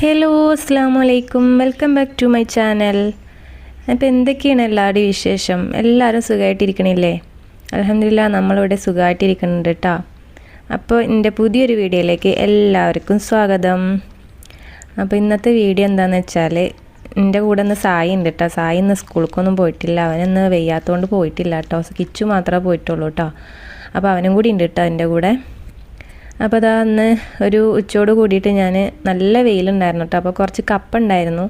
Hello അസ്സാമലൈക്കും welcome back to my channel അപ്പോൾ എന്തൊക്കെയാണ് എല്ലാവരുടെയും വിശേഷം? എല്ലാവരും സുഖമായിട്ടിരിക്കണില്ലേ? അലഹമില്ല നമ്മളിവിടെ സുഖമായിട്ടിരിക്കുന്നുണ്ട് കേട്ടോ അപ്പോൾ എന്റെ പുതിയൊരു വീഡിയോയിലേക്ക് എല്ലാവർക്കും സ്വാഗതം. അപ്പോൾ ഇന്നത്തെ വീഡിയോ എന്താണെന്ന് വെച്ചാൽ എന്റെ കൂടെ ഒന്ന് സായി ഉണ്ട് കേട്ടോ സായി ഇന്ന് സ്കൂൾക്കൊന്നും പോയിട്ടില്ല. അവനൊന്ന് വെയ്യാത്തതുകൊണ്ട് പോയിട്ടില്ല കേട്ടോ കിച്ചു മാത്രമേ പോയിട്ടുള്ളൂ കേട്ടോ അപ്പോൾ അവനും കൂടി ഉണ്ട് കേട്ടോ എന്റെ കൂടെ. അപ്പോൾ അതാ അന്ന് ഒരു ഉച്ചയോട് കൂടിയിട്ട് ഞാൻ നല്ല വെയിലുണ്ടായിരുന്നു കേട്ടോ. അപ്പോൾ കുറച്ച് കപ്പ ഉണ്ടായിരുന്നു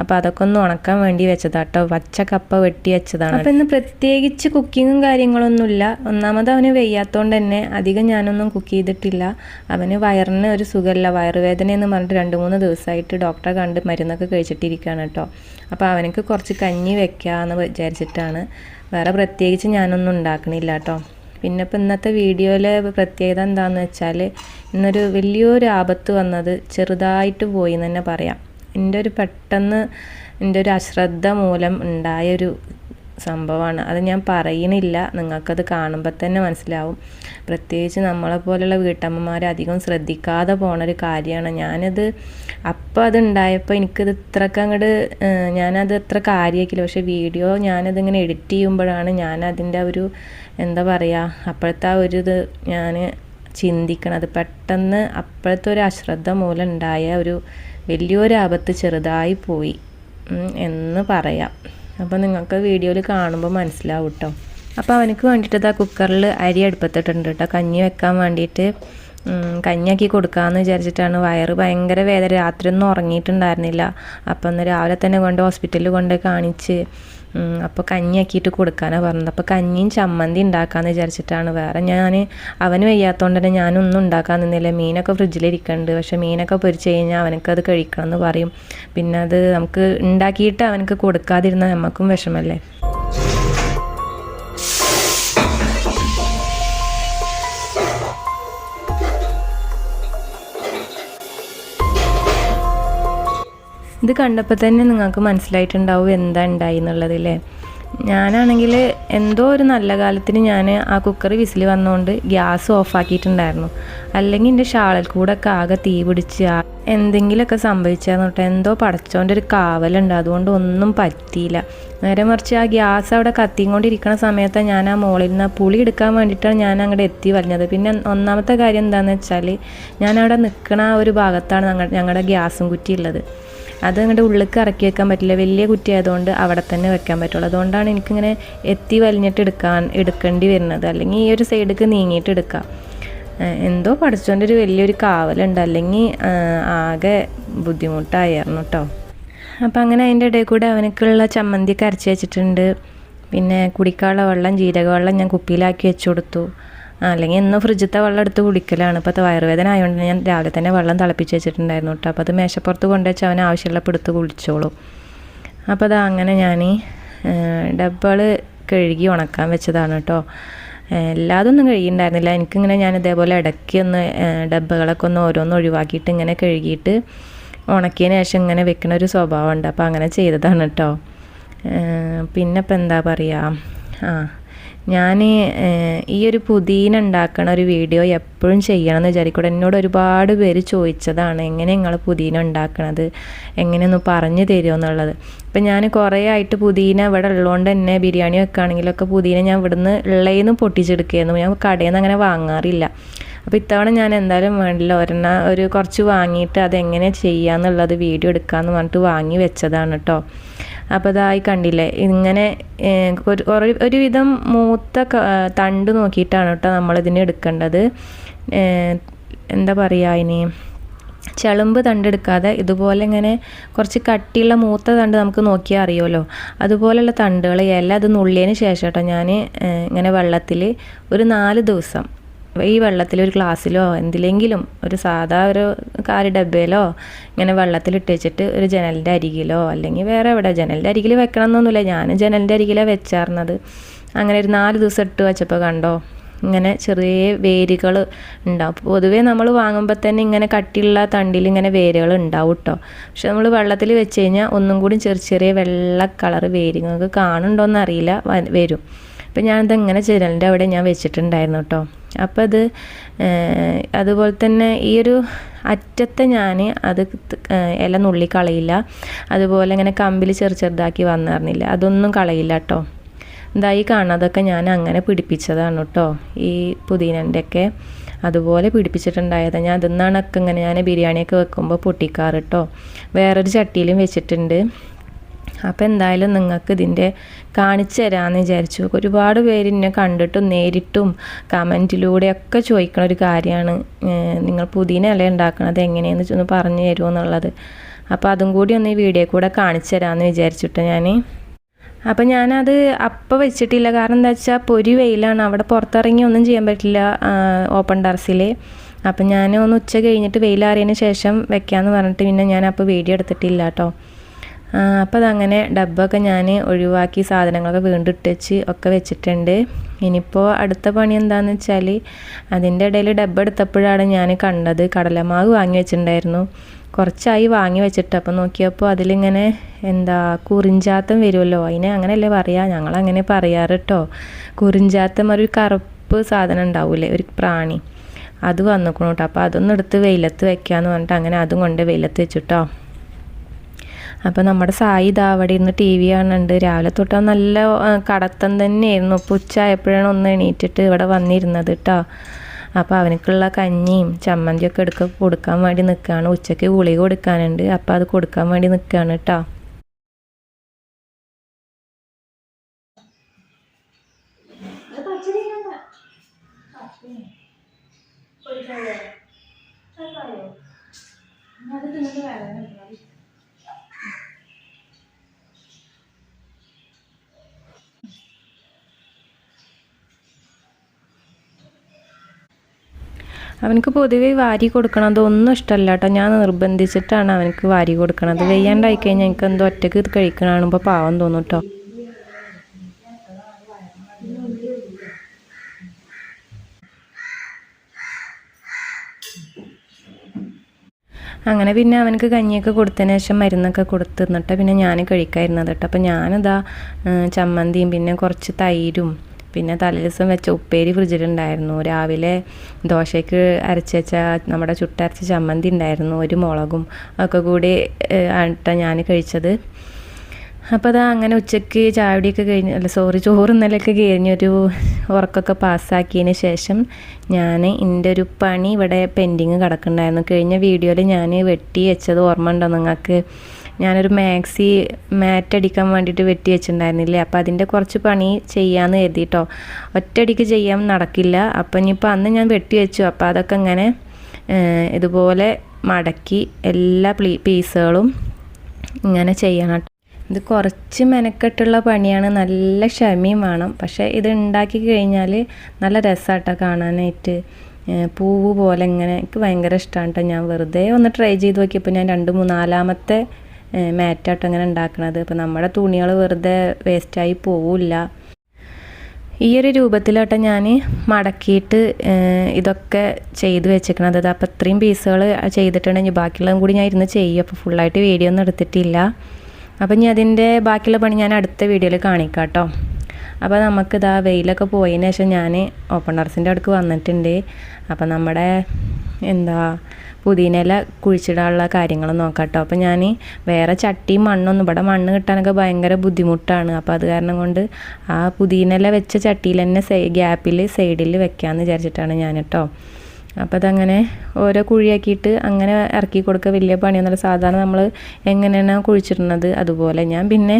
അപ്പോൾ അതൊക്കെ ഒന്ന് ഉണക്കാൻ വേണ്ടി വെച്ചതാണ് കേട്ടോ. പച്ച കപ്പ വെട്ടി വെച്ചതാണ്. അപ്പോൾ ഇന്ന് പ്രത്യേകിച്ച് കുക്കിങ്ങും കാര്യങ്ങളൊന്നുമില്ല. ഒന്നാമത് അവന് വെയ്യാത്തതുകൊണ്ട് തന്നെ അധികം ഞാനൊന്നും കുക്ക് ചെയ്തിട്ടില്ല. അവന് വയറിന് ഒരു സുഖമില്ല. വയറുവേദന എന്ന് പറഞ്ഞിട്ട് രണ്ട് മൂന്ന് ദിവസമായിട്ട് ഡോക്ടറെ കണ്ട് മരുന്നൊക്കെ കഴിച്ചിട്ടിരിക്കുകയാണ് കേട്ടോ. അപ്പോൾ അവനക്ക് കുറച്ച് കഞ്ഞി വെക്കാമെന്ന് വിചാരിച്ചിട്ടാണ്. വേറെ പ്രത്യേകിച്ച് ഞാനൊന്നും ഉണ്ടാക്കണില്ല കേട്ടോ. പിന്നെ ഇപ്പം ഇന്നത്തെ വീഡിയോയിലെ പ്രത്യേകത എന്താണെന്ന് വെച്ചാൽ ഇന്നൊരു വലിയൊരു ആപത്ത് വന്നത് ചെറുതായിട്ട് പോയി എന്ന് തന്നെ പറയാം. എന്റെ ഒരു പെട്ടെന്ന് എന്റെ ഒരു അശ്രദ്ധ മൂലം ഉണ്ടായൊരു സംഭവമാണ്. അത് ഞാൻ പറയണില്ല. നിങ്ങൾക്കത് കാണുമ്പോൾ തന്നെ മനസ്സിലാവും. പ്രത്യേകിച്ച് നമ്മളെ പോലെയുള്ള വീട്ടമ്മമാർ അധികം ശ്രദ്ധിക്കാതെ പോണൊരു കാര്യമാണ്. ഞാനത് അപ്പോൾ അത് ഉണ്ടായപ്പോൾ എനിക്കത് ഇത്രക്ക് അങ്ങോട്ട് ഞാനത് അത്ര കാര്യമാക്കില്ല പക്ഷേ വീഡിയോ ഞാനതിങ്ങനെ എഡിറ്റ് ചെയ്യുമ്പോഴാണ് ഞാൻ അതിന്റെ ഒരു എന്താ പറയുക അപ്പോഴത്തെ ആ ഒരു ഇത് ഞാൻ ചിന്തിക്കണത്. പെട്ടെന്ന് അപ്പോഴത്തെ ഒരു അശ്രദ്ധ മൂലം ഉണ്ടായ ഒരു വലിയൊരു ആപത്ത് ചെറുതായി പോയി. എന്ന് പറയാം. അപ്പോൾ നിങ്ങൾക്ക് വീഡിയോയിൽ കാണുമ്പോൾ മനസ്സിലാവും കേട്ടോ അപ്പോൾ അവനക്ക് വേണ്ടിയിട്ട് ആ കുക്കറിൽ അരി അടുപ്പത്തിട്ടുണ്ട് കേട്ടോ കഞ്ഞി വെക്കാൻ വേണ്ടിയിട്ട് കഞ്ഞിയാക്കി കൊടുക്കാമെന്ന് വിചാരിച്ചിട്ടാണ്. വയറ് ഭയങ്കര വേദന. രാത്രി ഒന്നും ഉറങ്ങിയിട്ടുണ്ടായിരുന്നില്ല. അപ്പം ഒന്ന് രാവിലെ തന്നെ കൊണ്ട് ഹോസ്പിറ്റലിൽ കൊണ്ട് കാണിച്ച് അപ്പോൾ കഞ്ഞിയാക്കിയിട്ട് കൊടുക്കാനാണ് പറഞ്ഞത്. അപ്പോൾ കഞ്ഞിയും ചമ്മന്തി ഉണ്ടാക്കാമെന്ന് വിചാരിച്ചിട്ടാണ്. വേറെ ഞാൻ അവന് വയ്യാത്തതുകൊണ്ട് തന്നെ ഞാനൊന്നും ഉണ്ടാക്കാൻ നിന്നില്ല. മീനൊക്കെ ഫ്രിഡ്ജിലിരിക്കുന്നുണ്ട് പക്ഷേ മീനൊക്കെ പൊരിച്ച് കഴിഞ്ഞാൽ അവനക്കത് കഴിക്കണം എന്ന് പറയും. പിന്നെ അത് നമുക്ക് ഉണ്ടാക്കിയിട്ട് അവനക്ക് കൊടുക്കാതിരുന്നാൽ നമുക്കും വിഷമല്ലേ? ഇത് കണ്ടപ്പോൾ തന്നെ നിങ്ങൾക്ക് മനസ്സിലായിട്ടുണ്ടാവും എന്താ ഉണ്ടായി എന്നുള്ളതില്ലേ ഞാനാണെങ്കിൽ എന്തോ ഒരു നല്ല കാലത്തിന് ഞാൻ ആ കുക്കർ വിസിൽ വന്നുകൊണ്ട് ഗ്യാസ് ഓഫാക്കിയിട്ടുണ്ടായിരുന്നു അല്ലെങ്കിൽ എന്റെ ഷാളിൽ കൂടെ ഒക്കെ ആകെ തീ പിടിച്ച് എന്തെങ്കിലുമൊക്കെ സംഭവിച്ചാന്ന് തൊട്ട് എന്തോ പടച്ചോന്റെ ഒരു കാവലുണ്ട്. അതുകൊണ്ട് ഒന്നും പറ്റിയില്ല. നേരെ മറിച്ച് ആ ഗ്യാസ് അവിടെ കത്തിക്കൊണ്ടിരിക്കുന്ന സമയത്ത് ഞാൻ ആ മുകളിൽ നിന്ന് പുളി എടുക്കാൻ വേണ്ടിയിട്ടാണ് ഞാൻ അങ്ങോട്ട് എത്തി വലഞ്ഞത്. പിന്നെ ഒന്നാമത്തെ കാര്യം എന്താണെന്ന് വെച്ചാൽ ഞാൻ അവിടെ നിൽക്കണ ആ ഒരു ഭാഗത്താണ് ഞങ്ങളുടെ ഗ്യാസും കുറ്റി ഉള്ളത് അത് അങ്ങോട്ട് ഉള്ളിലേക്ക് ഇറക്കി വെക്കാൻ പറ്റില്ല. വലിയ കുറ്റി ആയതുകൊണ്ട് അവിടെ തന്നെ വെക്കാൻ പറ്റുള്ളൂ. അതുകൊണ്ടാണ് എനിക്കിങ്ങനെ എത്തി വലിഞ്ഞിട്ട് എടുക്കാൻ എടുക്കേണ്ടി വരുന്നത്. അല്ലെങ്കിൽ ഈ ഒരു സൈഡിലേക്ക് നീങ്ങിയിട്ട് എടുക്കാം. എന്തോ പഠിച്ചുകൊണ്ട് ഒരു വലിയൊരു കാവലുണ്ട്. അല്ലെങ്കിൽ ആകെ ബുദ്ധിമുട്ടായിരുന്നു കേട്ടോ അപ്പം അങ്ങനെ അതിന്റെ ഇടയിൽ കൂടെ അവനക്കുള്ള ചമ്മന്തി കരച്ച് വെച്ചിട്ടുണ്ട്. പിന്നെ കുടിക്കാനുള്ള വെള്ളം ജീരക വെള്ളം ഞാൻ കുപ്പിയിലാക്കി വെച്ചു കൊടുത്തു. അല്ലെങ്കിൽ എന്നും ഫ്രിഡ്ജത്തെ വെള്ളം എടുത്ത് കുടിക്കലാണ്. ഇപ്പോൾ വയറുവേദന ആയതുകൊണ്ട് ഞാൻ രാവിലെ തന്നെ വെള്ളം തിളപ്പിച്ച് വെച്ചിട്ടുണ്ടായിരുന്നു കേട്ടോ. അപ്പോൾ അത് മേശപ്പുറത്ത് കൊണ്ടുവച്ച് അവന് ആവശ്യമുള്ളപ്പോൾ എടുത്ത് കുളിച്ചോളൂ അപ്പോൾ അത് അങ്ങനെ ഞാൻ ഡബ്ബകൾ കഴുകി ഉണക്കാൻ വെച്ചതാണ് കേട്ടോ. എല്ലാതൊന്നും കഴുകിയിട്ടുണ്ടായിരുന്നില്ല. എനിക്കിങ്ങനെ ഞാൻ ഇതേപോലെ ഇടയ്ക്ക് ഒന്ന് ഡബ്ബകളൊക്കെ ഒന്ന് ഓരോന്ന് ഒഴിവാക്കിയിട്ട് ഇങ്ങനെ കഴുകിയിട്ട് ഉണക്കിയതിന് ശേഷം ഇങ്ങനെ വെക്കുന്ന ഒരു സ്വഭാവമുണ്ട്. അപ്പോൾ അങ്ങനെ ചെയ്തതാണ് കേട്ടോ. പിന്നെ ഇപ്പം എന്താ പറയുക? ആ ഞാൻ ഈ ഒരു പുതിന ഉണ്ടാക്കണ ഒരു വീഡിയോ എപ്പോഴും ചെയ്യണം എന്ന് വിചാരിക്കൂടെ. എന്നോട് ഒരുപാട് പേര് ചോദിച്ചതാണ് എങ്ങനെ നിങ്ങൾ പുതിന ഉണ്ടാക്കണത്? എങ്ങനെയൊന്ന് പറഞ്ഞു തരുമോ എന്നുള്ളത്? ഇപ്പം ഞാൻ കുറേ ആയിട്ട് പുതിന ഇവിടെ ഉള്ളതുകൊണ്ട് തന്നെ ബിരിയാണി വെക്കുകയാണെങ്കിലൊക്കെ പുതിന ഞാൻ ഇവിടുന്ന് ഉള്ളതിന്ന് പൊട്ടിച്ചെടുക്കുകയായിരുന്നു ഞാൻ കടയിൽ നിന്ന് അങ്ങനെ വാങ്ങാറില്ല. അപ്പോൾ ഇത്തവണ ഞാൻ എന്തായാലും വേണ്ടില്ല ഒരെണ്ണ ഒരു കുറച്ച് വാങ്ങിയിട്ട് അതെങ്ങനെ ചെയ്യാന്നുള്ളത് വീഡിയോ എടുക്കാമെന്ന് പറഞ്ഞിട്ട് വാങ്ങി വെച്ചതാണ് കേട്ടോ അപ്പോൾ ഇതായി കണ്ടില്ലേ? ഇങ്ങനെ ഒരു ഒരുവിധം മൂത്ത തണ്ട് നോക്കിയിട്ടാണ് കേട്ടോ നമ്മളിതിനെ എടുക്കേണ്ടത്. എന്താ പറയുക ഇനി? ചളുമ്പ് തണ്ടെടുക്കാതെ ഇതുപോലെ ഇങ്ങനെ കുറച്ച് കട്ടിയുള്ള മൂത്ത തണ്ട് നമുക്ക് നോക്കിയാൽ അറിയുമല്ലോ. അതുപോലെയുള്ള തണ്ടുകൾ ഇല അത് നുള്ളിയതിന് ശേഷം കേട്ടോ ഞാൻ ഇങ്ങനെ വെള്ളത്തിൽ ഒരു നാല് ദിവസം ഈ വെള്ളത്തിൽ ഒരു ഗ്ലാസ്സിലോ എന്തിലെങ്കിലും ഒരു സാധാ ഒരു കാൽ ഡബ്ബയിലോ ഇങ്ങനെ വെള്ളത്തിലിട്ട് വെച്ചിട്ട് ഒരു ജനലിന്റെ അരികിലോ അല്ലെങ്കിൽ വേറെ എവിടെ ജനലിന്റെ അരികിൽ വെക്കണം എന്നൊന്നുമില്ല ഞാൻ ജനലിന്റെ അരികിലാണ് വെച്ചാർന്നത്. അങ്ങനെ ഒരു നാല് ദിവസം ഇട്ട് വെച്ചപ്പോൾ കണ്ടോ ഇങ്ങനെ ചെറിയ വേരുകൾ ഉണ്ടാവും. പൊതുവേ നമ്മൾ വാങ്ങുമ്പോൾ തന്നെ ഇങ്ങനെ കട്ടിയുള്ള തണ്ടിൽ ഇങ്ങനെ വേരുകൾ ഉണ്ടാവും കേട്ടോ പക്ഷെ നമ്മൾ വെള്ളത്തിൽ വെച്ച് കഴിഞ്ഞാൽ ഒന്നും കൂടി ചെറിയ ചെറിയ വെള്ള കളർ വേരുകൾക്ക് കാണുന്നുണ്ടോ അറിയില്ല വരും. അപ്പം ഞാനിത് ഇങ്ങനെ ജനലിന്റെ അവിടെ ഞാൻ വെച്ചിട്ടുണ്ടായിരുന്നു കേട്ടോ അപ്പോൾ അത് അതുപോലെ തന്നെ ഈ ഒരു അറ്റത്തെ ഞാൻ അത് ഇല നുള്ളി കളയില്ല. അതുപോലെ ഇങ്ങനെ കമ്പിൽ ചെറു ചെറുതാക്കി വന്നിരുന്നില്ല അതൊന്നും കളയില്ല കേട്ടോ ഇതായി കാണാതൊക്കെ ഞാൻ അങ്ങനെ പിടിപ്പിച്ചതാണ് കേട്ടോ ഈ പുതിനന്റെയൊക്കെ അതുപോലെ പിടിപ്പിച്ചിട്ടുണ്ടായത്. ഞാൻ അതിന്നാണൊക്കെ ഇങ്ങനെ ഞാൻ ബിരിയാണിയൊക്കെ വെക്കുമ്പോൾ പൊട്ടിക്കാറ് കേട്ടോ വേറൊരു ചട്ടിയിലും വെച്ചിട്ടുണ്ട്. അപ്പോൾ എന്തായാലും നിങ്ങൾക്ക് ഇതിന്റെ കാണിച്ചു തരാമെന്ന് വിചാരിച്ചു. ഒരുപാട് പേര് എന്നെ കണ്ടിട്ടും നേരിട്ടും കമന്റിലൂടെയൊക്കെ ചോദിക്കണ ഒരു കാര്യമാണ് നിങ്ങൾ പുതിന അല്ലേ ഉണ്ടാക്കണത് എങ്ങനെയെന്ന് ഒന്ന് പറഞ്ഞു തരുമോ എന്നുള്ളത്. അപ്പോൾ അതും കൂടി ഒന്ന് ഈ വീഡിയോ കൂടെ കാണിച്ചു തരാമെന്ന് വിചാരിച്ചിട്ട് ഞാൻ അപ്പം ഞാനത് അപ്പം വെച്ചിട്ടില്ല. കാരണം എന്താ വെച്ചാൽ പൊരി വെയിലാണ്. അവിടെ പുറത്തിറങ്ങി ഒന്നും ചെയ്യാൻ പറ്റില്ല ഓപ്പൺ ടെറസിൽ അപ്പം ഞാൻ ഒന്ന് ഉച്ച കഴിഞ്ഞിട്ട് വെയിലാറിയതിന് ശേഷം വെക്കാമെന്ന് പറഞ്ഞിട്ട് പിന്നെ ഞാൻ അപ്പോൾ വീഡിയോ എടുത്തിട്ടില്ല കേട്ടോ അപ്പോൾ അതങ്ങനെ ഡബ്ബൊക്കെ ഞാൻ ഒഴിവാക്കി സാധനങ്ങളൊക്കെ വീണ്ടും ഇട്ട് വെച്ച് ഒക്കെ വെച്ചിട്ടുണ്ട്. ഇനിയിപ്പോൾ അടുത്ത പണി എന്താണെന്ന് വെച്ചാൽ അതിന്റെ ഇടയിൽ ഡബ്ബ എടുത്തപ്പോഴാണ് ഞാൻ കണ്ടത്. കടലമാവ് വാങ്ങി വെച്ചിട്ടുണ്ടായിരുന്നു. കുറച്ചായി വാങ്ങി വെച്ചിട്ട്. അപ്പോൾ നോക്കിയപ്പോൾ അതിലിങ്ങനെ എന്താ കുറിഞ്ചാത്തം വരുമല്ലോ. അതിനെ അങ്ങനെയല്ലേ പറയുക ഞങ്ങളങ്ങനെ പറയാറ് കേട്ടോ കുറിഞ്ചാത്തം ഒരു കറുപ്പ് സാധനം ഉണ്ടാവില്ലേ ഒരു പ്രാണി. അത് വന്നിക്കണു കേട്ടോ അപ്പോൾ അതൊന്നും എടുത്ത് വെയിലത്ത് വെക്കാമെന്ന് പറഞ്ഞിട്ട് അങ്ങനെ അതും കൊണ്ട് വെയിലത്ത് വെച്ചിട്ടോ. അപ്പോൾ നമ്മുടെ സായി ഇതാ അവിടെ ഇരുന്ന് ടി വി കാണുന്നുണ്ട്. രാവിലെ തൊട്ട് നല്ല കടത്തം തന്നെയായിരുന്നു. ഇപ്പോൾ ഉച്ചയായപ്പോഴാണ് ഒന്ന് എണീറ്റിട്ട് ഇവിടെ വന്നിരുന്നത് കേട്ടോ അപ്പോൾ അവനക്കുള്ള കഞ്ഞിയും ചമ്മന്തിയൊക്കെ എടുക്ക കൊടുക്കാൻ വേണ്ടി നിൽക്കുകയാണ് ഉച്ചയ്ക്ക് ഗുളിക കൊടുക്കാനുണ്ട്. അപ്പോൾ അത് കൊടുക്കാൻ വേണ്ടി നിൽക്കുകയാണ് കേട്ടോ അവനക്ക് പൊതുവെ വാരി കൊടുക്കണം. അതൊന്നും ഇഷ്ടമല്ല കേട്ടോ ഞാൻ നിർബന്ധിച്ചിട്ടാണ് അവനക്ക് വാരി കൊടുക്കണത്. വെയ്യാണ്ടായി കഴിഞ്ഞാൽ എനിക്ക് എന്തോ ഒറ്റയ്ക്ക് ഇത് കഴിക്കണ കാണുമ്പോൾ പാവം തോന്നും കേട്ടോ അങ്ങനെ പിന്നെ അവനക്ക് കഞ്ഞിയൊക്കെ കൊടുത്തതിന് ശേഷം മരുന്നൊക്കെ കൊടുത്തിരുന്നിട്ട് പിന്നെ ഞാൻ കഴിക്കാതിരുന്നത് കേട്ടോ അപ്പോൾ ഞാനിതാ ചമ്മന്തിയും പിന്നെ കുറച്ച് തൈരും പിന്നെ തലേദിവസം വെച്ച ഉപ്പേരി ഫ്രിഡ്ജിലുണ്ടായിരുന്നു രാവിലെ ദോശയ്ക്ക് അരച്ച് വെച്ച നമ്മുടെ ചുട്ടരച്ച ചമ്മന്തി ഉണ്ടായിരുന്നു ഒരു മുളകും ഒക്കെ കൂടി ആട്ടാ ഞാൻ കഴിച്ചത്. അപ്പോൾ അതാ അങ്ങനെ ഉച്ചയ്ക്ക് ചാവടിയൊക്കെ കഴിഞ്ഞ് അല്ല സോറി ചോറും നിലയൊക്കെ കഴിഞ്ഞൊരു ഉറക്കമൊക്കെ പാസ്സാക്കിയതിന് ശേഷം ഞാൻ എന്റെ ഒരു പണി ഇവിടെ പെൻഡിങ് കിടക്കുന്നുണ്ടായിരുന്നു കഴിഞ്ഞ വീഡിയോയിൽ ഞാൻ വെട്ടി വെച്ചത് ഓർമ്മ ഉണ്ടോ നിങ്ങൾക്ക് ഞാനൊരു മാക്സി മാറ്റ് അടിക്കാൻ വേണ്ടിയിട്ട് വെട്ടി വെച്ചിട്ടുണ്ടായിരുന്നില്ലേ? അപ്പോൾ അതിന്റെ കുറച്ച് പണി ചെയ്യാമെന്ന് കരുതിയിട്ടോ ഒറ്റയടിക്ക് ചെയ്യാൻ നടക്കില്ല. അപ്പം ഇനിയിപ്പോൾ അന്ന് ഞാൻ വെട്ടി വെച്ചു. അപ്പോൾ അതൊക്കെ ഇങ്ങനെ ഇതുപോലെ മടക്കി എല്ലാ പ്ലീ പീസുകളും ഇങ്ങനെ ചെയ്യണം. ഇത് കുറച്ച് മെനക്കെട്ടുള്ള പണിയാണ്. നല്ല ക്ഷമയും വേണം. പക്ഷേ ഇത് ഉണ്ടാക്കി കഴിഞ്ഞാൽ നല്ല രസമാട്ടോ കാണാനായിട്ട്. പൂവ് പോലെ ഇങ്ങനെ. എനിക്ക് ഭയങ്കര ഇഷ്ടമാണ് കേട്ടോ ഞാൻ വെറുതെ ഒന്ന് ട്രൈ ചെയ്ത് നോക്കിയപ്പോൾ ഞാൻ രണ്ട് മൂന്ന് നാലാമത്തെ മാറ്റാട്ടോ അങ്ങനെ ഉണ്ടാക്കണത്. അപ്പോൾ നമ്മുടെ തുണികൾ വെറുതെ വേസ്റ്റായി പോവില്ല. ഈ ഒരു രൂപത്തിലോട്ട് ഞാൻ മടക്കിയിട്ട് ഇതൊക്കെ ചെയ്ത് വെച്ചേക്കണത്. അപ്പോൾ ഇത്രയും പീസുകൾ ചെയ്തിട്ടുണ്ടെങ്കിൽ ബാക്കിയുള്ളതും കൂടി ഞാൻ ഇരുന്ന് ചെയ്യും. അപ്പോൾ ഫുള്ളായിട്ട് വീഡിയോ ഒന്നും എടുത്തിട്ടില്ല. അപ്പോൾ ഇനി അതിന്റെ ബാക്കിയുള്ള പണി ഞാൻ അടുത്ത വീഡിയോയിൽ കാണിക്കാം കേട്ടോ അപ്പോൾ നമുക്കിതാ വെയിലൊക്കെ പോയതിന് ശേഷം ഞാൻ ഓപ്പൺ അടുക്ക് വന്നിട്ടുണ്ട്. അപ്പോൾ നമ്മുടെ എന്താ പുതിനയില കുഴിച്ചിടാനുള്ള കാര്യങ്ങൾ നോക്കാം കേട്ടോ അപ്പോൾ ഞാൻ വേറെ ചട്ടി മണ്ണൊന്നും ഇവിടെ മണ്ണ് കിട്ടാനൊക്കെ ഭയങ്കര ബുദ്ധിമുട്ടാണ്. അപ്പോൾ അത് കാരണം കൊണ്ട് ആ പുതിനയില വെച്ച ചട്ടിയിൽ തന്നെ ഗ്യാപ്പിൽ സൈഡിൽ വെക്കാമെന്ന് വിചാരിച്ചിട്ടാണ് ഞാൻ കേട്ടോ അപ്പോൾ അതങ്ങനെ ഓരോ കുഴിയാക്കിയിട്ട് അങ്ങനെ ഇറക്കി കൊടുക്കുക വലിയ പണിയൊന്നുമല്ല. സാധാരണ നമ്മൾ എങ്ങനെയാണ് കുഴിച്ചിടുന്നത് അതുപോലെ. ഞാൻ പിന്നെ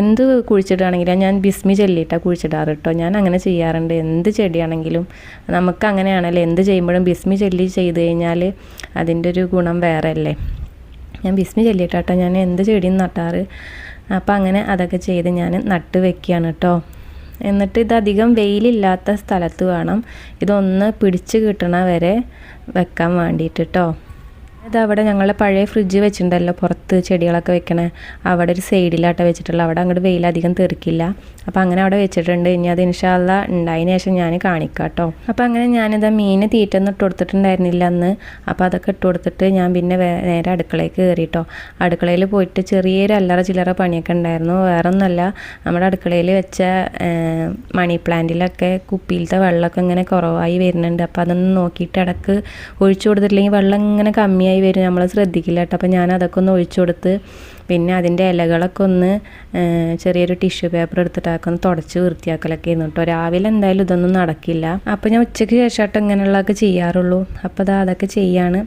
എന്ത് കുഴിച്ചിടുകയാണെങ്കിലും ഞാൻ ബിസ്മി ചെല്ലിയിട്ടാണ് കുഴിച്ചിടാറ് കേട്ടോ ഞാൻ അങ്ങനെ ചെയ്യാറുണ്ട്. എന്ത് ചെടിയാണെങ്കിലും നമുക്ക് അങ്ങനെയാണല്ലോ. എന്ത് ചെയ്യുമ്പോഴും ബിസ്മി ചെല്ലി ചെയ്ത് കഴിഞ്ഞാൽ അതിന്റെ ഒരു ഗുണം വേറെ അല്ലേ ഞാൻ ബിസ്മി ചെല്ലിയിട്ടാട്ടോ ഞാൻ എന്ത് ചെടിയും നട്ടാറ്. അപ്പോൾ അങ്ങനെ അതൊക്കെ ചെയ്ത് ഞാൻ നട്ട് വെക്കുകയാണ് കേട്ടോ എന്നിട്ട് ഇത് അധികം വെയിലില്ലാത്ത സ്ഥലത്ത് വേണം. ഇതൊന്ന് പിടിച്ച് കിട്ടണ വരെ വെക്കാൻ വേണ്ടിയിട്ട് കേട്ടോ ഇത് അവിടെ ഞങ്ങളുടെ പഴയ ഫ്രിഡ്ജ് വെച്ചിട്ടുണ്ടല്ലോ പുറത്ത് ചെടികളൊക്കെ വെക്കണേ. അവിടെ ഒരു സൈഡിലാട്ടോ വെച്ചിട്ടുള്ള. അവിടെ അങ്ങോട്ട് വെയിലധികം തെറിക്കില്ല. അപ്പോൾ അങ്ങനെ അവിടെ വെച്ചിട്ടുണ്ട്. ഇനി അത് ഇൻഷാല്ല ഉണ്ടായതിനു ശേഷം ഞാൻ കാണിക്കാം കേട്ടോ അപ്പോൾ അങ്ങനെ ഞാനിതാ മീന് തീറ്റൊന്നും ഇട്ട് കൊടുത്തിട്ടുണ്ടായിരുന്നില്ല അന്ന്. അപ്പോൾ അതൊക്കെ ഇട്ട് കൊടുത്തിട്ട് ഞാൻ പിന്നെ നേരെ അടുക്കളയ്ക്ക് കയറിട്ടോ അടുക്കളയിൽ പോയിട്ട് ചെറിയൊരു അല്ലറ ചില്ലറ പണിയൊക്കെ ഉണ്ടായിരുന്നു. വേറെ ഒന്നുമല്ല നമ്മുടെ അടുക്കളയിൽ വെച്ച മണി പ്ലാന്റിലൊക്കെ കുപ്പിയിലത്തെ വെള്ളമൊക്കെ ഇങ്ങനെ കുറവായി വരുന്നുണ്ട്. അപ്പോൾ അതൊന്ന് നോക്കിയിട്ട് ഇടയ്ക്ക് ഒഴിച്ചു കൊടുത്തിട്ടില്ലെങ്കിൽ വെള്ളം ഇങ്ങനെ കമ്മിയായി വരും നമ്മൾ ശ്രദ്ധിക്കില്ല കേട്ടോ. അപ്പോൾ ഞാൻ അതൊക്കെ ഒന്ന് ഒഴിച്ചു കൊടുത്ത് പിന്നെ അതിന്റെ ഇലകളൊക്കെ ഒന്ന് ചെറിയൊരു ടിഷ്യൂ പേപ്പർ എടുത്തിട്ടൊക്കെ ഒന്ന് തുടച്ച് വൃത്തിയാക്കലൊക്കെ ആയിരുന്നു കേട്ടോ. രാവിലെ എന്തായാലും ഇതൊന്നും നടക്കില്ല. അപ്പോൾ ഞാൻ ഉച്ചയ്ക്ക് ശേഷമായിട്ട് ഇങ്ങനെയുള്ളതൊക്കെ ചെയ്യാറുള്ളൂ. അപ്പോൾ അതാ അതൊക്കെ ചെയ്യാണ്.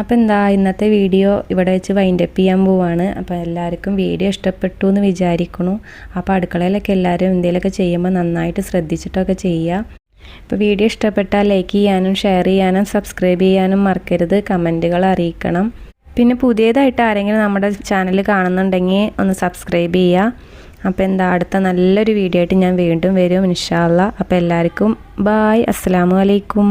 അപ്പോൾ എന്താ ഇന്നത്തെ വീഡിയോ ഇവിടെ വെച്ച് വൈൻഡപ്പ് ചെയ്യാൻ പോവാണ്. അപ്പോൾ എല്ലാവർക്കും വീഡിയോ ഇഷ്ടപ്പെട്ടു എന്ന് വിചാരിക്കണു. അപ്പോൾ അടുക്കളയിലൊക്കെ എല്ലാവരും എന്തെങ്കിലുമൊക്കെ ചെയ്യുമ്പോൾ നന്നായിട്ട് ശ്രദ്ധിച്ചിട്ടൊക്കെ ചെയ്യുക ഇപ്പോൾ വീഡിയോ ഇഷ്ടപ്പെട്ടാൽ ലൈക്ക് ചെയ്യാനും ഷെയർ ചെയ്യാനും സബ്സ്ക്രൈബ് ചെയ്യാനും മറക്കരുത്. കമന്റുകൾ അറിയിക്കണം. പിന്നെ പുതിയതായിട്ട് ആരെങ്കിലും നമ്മുടെ ചാനൽ കാണുന്നുണ്ടെങ്കിൽ ഒന്ന് സബ്സ്ക്രൈബ് ചെയ്യുക. അപ്പോൾ എന്താ അടുത്ത നല്ലൊരു വീഡിയോ ആയിട്ട് ഞാൻ വീണ്ടും വരും ഇൻഷാല്ല അപ്പോൾ എല്ലാവർക്കും ബായ്. അസ്സാം വലൈക്കും